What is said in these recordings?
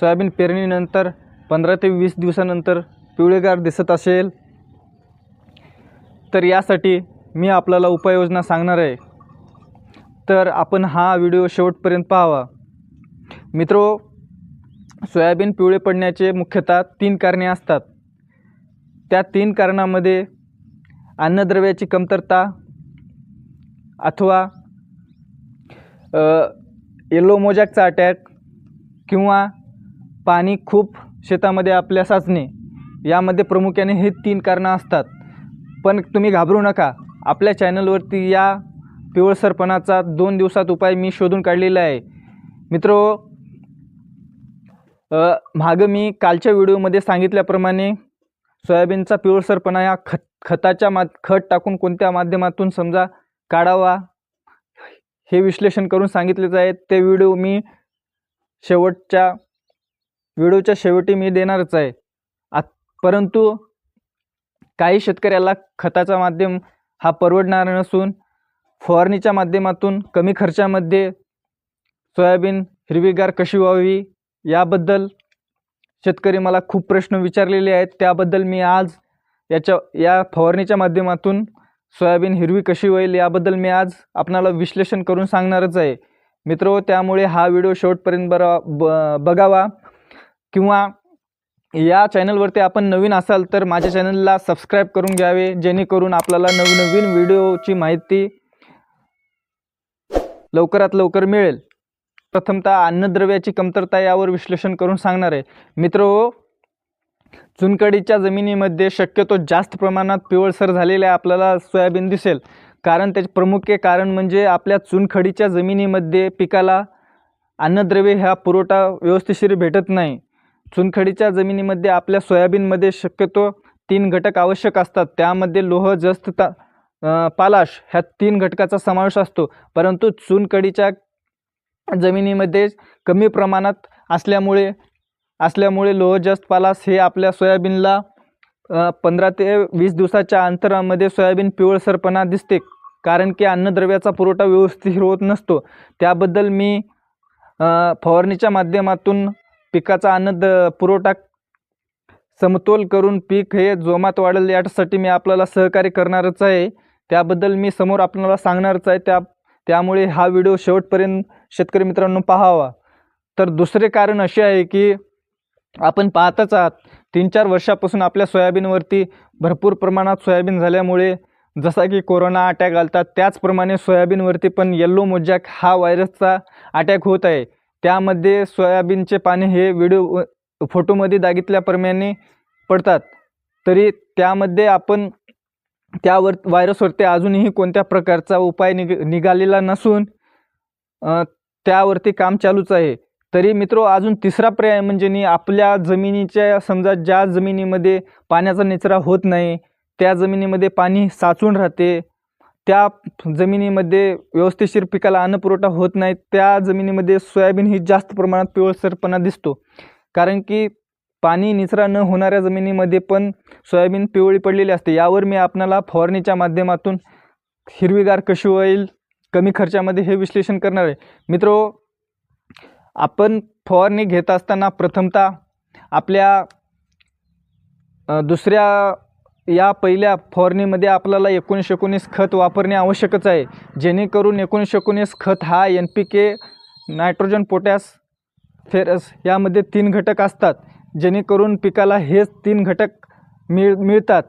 Soybean पेरणीनंतर पंधरा ते वीस दिवसानंतर पिवळेगार दिसत असेल. तर यासाठी मी आपल्याला उपाययोजना सांगणार आहे. तर आपण हा व्हिडिओ शेवटपर्यंत पाहावा. मित्रो सोयाबीन पिवळे पडण्याचे मुख्यतः तीन कारणे असतात. त्या तीन कारणामध्ये अन्नद्रव्याची कमतरता अथवा येलो मोजॅकचा अटॅक किंवा पाणी खूप शेतामध्ये आपल्या साचणे यामध्ये प्रामुख्याने हे तीन कारणं असतात. पण तुम्ही घाबरू नका आपल्या चॅनलवरती या पिवळसरपणाचा दोन दिवसात उपाय मी शोधून काढलेला आहे. मित्रो मागं मी कालच्या व्हिडिओमध्ये सांगितल्याप्रमाणे सोयाबीनचा पिवळसरपणा या खत खताच्या मा खत टाकून कोणत्या माध्यमातून समजा काढावा हे विश्लेषण करून सांगितलेच आहे. ते व्हिडिओ मी शेवटच्या व्हिडिओच्या शेवटी मी देणारच आहे. आ परंतु काही शेतकऱ्याला खताचा माध्यम हा परवडणार नसून फवारणीच्या माध्यमातून कमी खर्चामध्ये सोयाबीन हिरवीगार कशी व्हावी याबद्दल शेतकरी मला खूप प्रश्न विचारलेले आहेत. त्याबद्दल मी आज याच्या या फवारणीच्या माध्यमातून सोयाबीन हिरवी कशी होईल याबद्दल मी आज आपणाला विश्लेषण करून सांगणारच आहे. मित्रो त्यामुळे हा व्हिडिओ शेवटपर्यंत बरा ब बघावा. किंवा या चॅनलवरती आपण नवीन असाल तर माझ्या चॅनलला सबस्क्राईब करून घ्यावे जेणेकरून आपल्याला नवनवीन व्हिडिओची माहिती लवकरात लवकर मिळेल. प्रथमतः अन्नद्रव्याची कमतरता यावर विश्लेषण करून सांगणार आहे. मित्र हो, चुनखडीच्या जमिनीमध्ये शक्यतो जास्त प्रमाणात पिवळसर झालेले आपल्याला सोयाबीन दिसेल. कारण त्याचे प्रमुख कारण म्हणजे आपल्या चुनखडीच्या जमिनीमध्ये पिकाला अन्नद्रव्य ह्या पुरवठा व्यवस्थिशीर भेटत नाही. चुनखडीच्या जमिनीमध्ये आपल्या सोयाबीनमध्ये शक्यतो तीन घटक आवश्यक असतात. त्यामध्ये लोह जस्त ता पालाश ह्या तीन घटकाचा समावेश असतो. परंतु चुनखडीच्या जमिनीमध्ये कमी प्रमाणात असल्यामुळे असल्यामुळे लोह जस्त पालास हे आपल्या सोयाबीनला पंधरा ते वीस दिवसाच्या अंतरामध्ये सोयाबीन पिवळसरपणा दिसते. कारण की अन्नद्रव्याचा पुरवठा व्यवस्थित होत नसतो. त्याबद्दल मी फवारणीच्या माध्यमातून पिकाचा आनंद पुरवठा समतोल करून पीक हे जोमात वाढेल यासाठी मी आपल्याला सहकार्य करणारच आहे. त्याबद्दल मी समोर आपल्याला सांगणारच आहे. त्या त्यामुळे हा व्हिडिओ शेवटपर्यंत शेतकरी मित्रांनो पाहावा. तर दुसरे कारण असे आहे की आपण पाहतच आहात तीन चार वर्षापासून आपल्या सोयाबीनवरती भरपूर प्रमाणात सोयाबीन झाल्यामुळे जसा की कोरोना अटॅक आलता त्याचप्रमाणे सोयाबीनवरती पण येल्लो मोजॅक हा व्हायरसचा अटॅक होत आहे. त्यामध्ये सोयाबीनचे पाने हे व्हिडिओ फोटोमध्ये दागितल्याप्रमाणे पडतात. तरी त्यामध्ये आपण त्यावर व्हायरसवरती अजूनही कोणत्या प्रकारचा उपाय निग निघालेला नसून त्यावरती काम चालूच आहे. तरी मित्रो अजून तिसरा पर्याय म्हणजे नी आपल्या जमिनीच्या समजा ज्या जमिनीमध्ये पाण्याचा निचरा होत नाही त्या जमिनीमध्ये पाणी साचून राहते. त्या जमिनीमध्ये व्यवस्थिशीर पिकाला अन्नपुरवठा होत नाही त्या जमिनीमध्ये सोयाबीन ही जास्त प्रमाणात पिवळसरपणा दिसतो. कारण की पाणी निचरा न होणाऱ्या जमिनीमध्ये पण सोयाबीन पिवळी पडलेली असते. यावर मी आपणाला फवारणीच्या माध्यमातून हिरवीगार कशी होईल कमी खर्चामध्ये हे विश्लेषण करणार आहे. मित्रो आपण फवारणी घेत असताना प्रथमतः आपल्या दुसऱ्या या पहिल्या फवारणीमध्ये आपल्याला एकोणीस एकोणीस खत वापरणे आवश्यकच आहे. जेणेकरून एकोणीस एकोणीस खत हा N P K nitrogen potash ferrous यामध्ये तीन घटक असतात. जेणेकरून पिकाला हेच तीन घटक मिळ मिळतात.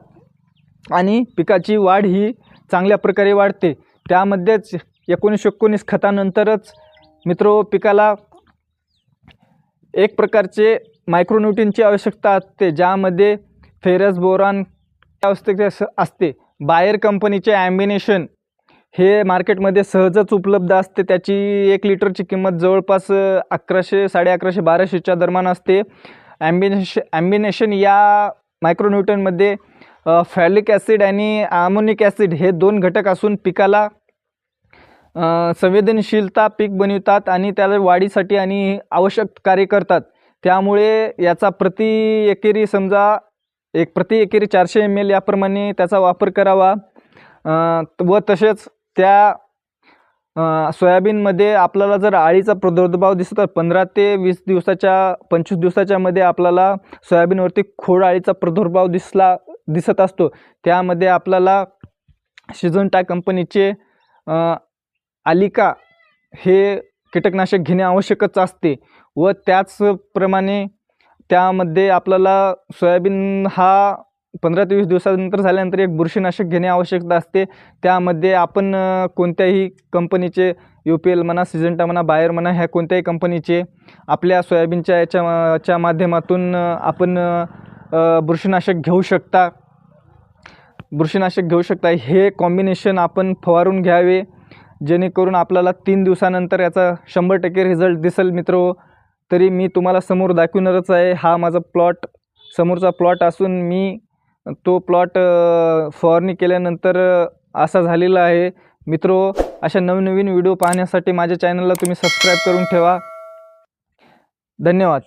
आणि पिकाची वाढ ही चांगल्या प्रकारे वाढते. त्यामध्येच एकोणीस एकोणीस खतानंतरच मित्रो पिकाला एक प्रकारचे मायक्रोन्युट्रीनची आवश्यकता असते. ज्यामध्ये फेरस बोरॉन आवश्यकता अस- असते. बायर कंपनीचे ॲम्बिनेशन हे मार्केटमध्ये सहजच उपलब्ध असते. त्याची एक लिटरची किंमत जवळपास अकराशे साडे अकराशे बाराशेच्या दरम्यान असते. ॲम्बिनेश ॲम्बिनेशन या मायक्रोन्यूटनमध्ये फॅलिक ॲसिड आणि आमोनिक ॲसिड हे दोन घटक असून पिकाला संवेदनशीलता पीक बनवितात आणि त्याला वाढीसाठी आणि आवश्यक कार्य करतात. त्यामुळे याचा प्रति एकेरी समजा एक प्रति एकेरी चारशे एम एल याप्रमाणे त्याचा वापर करावा. व तसेच त्या सोयाबीनमध्ये आपल्याला जर आळीचा प्रादुर्भाव दिसत तर पंधरा ते वीस दिवसाच्या पंचवीस दिवसाच्यामध्ये आपल्याला सोयाबीनवरती खोड आळीचा प्रादुर्भाव दिसला दिसत असतो. त्यामध्ये आपल्याला शिजंटा कंपनीचे आलिका हे कीटकनाशक घेणे आवश्यकच असते. व त्याचप्रमाणे त्यामध्ये आपल्याला सोयाबीन हा पंधरा ते वीस दिवसानंतर झाल्यानंतर एक बुरशीनाशक घेणे आवश्यकता असते. त्यामध्ये आपण कोणत्याही कंपनीचे यू पी एल म्हणा सिजंटा म्हणा बायर म्हणा ह्या कोणत्याही कंपनीचे आपल्या सोयाबीनच्या याच्या च्या माध्यमातून आपण बुरशीनाशक घेऊ शकता. बुरशीनाशक घेऊ शकता. हे कॉम्बिनेशन आपण फवारून घ्यावे. जेणेकरून आपल्याला तीन दिवसानंतर याचा शंभर टक्के रिझल्ट दिसेल मित्र हो. तरी मी तुम्हाला समोर दाखवणारच आहे. हा माझा प्लॉट समोरचा प्लॉट असून मी तो प्लॉट फवारणी केल्यानंतर असा झालेला आहे. मित्रो अशा नवनवीन व्हिडिओ पाहण्यासाठी माझ्या चॅनलला तुम्ही सबस्क्राईब करून ठेवा. धन्यवाद.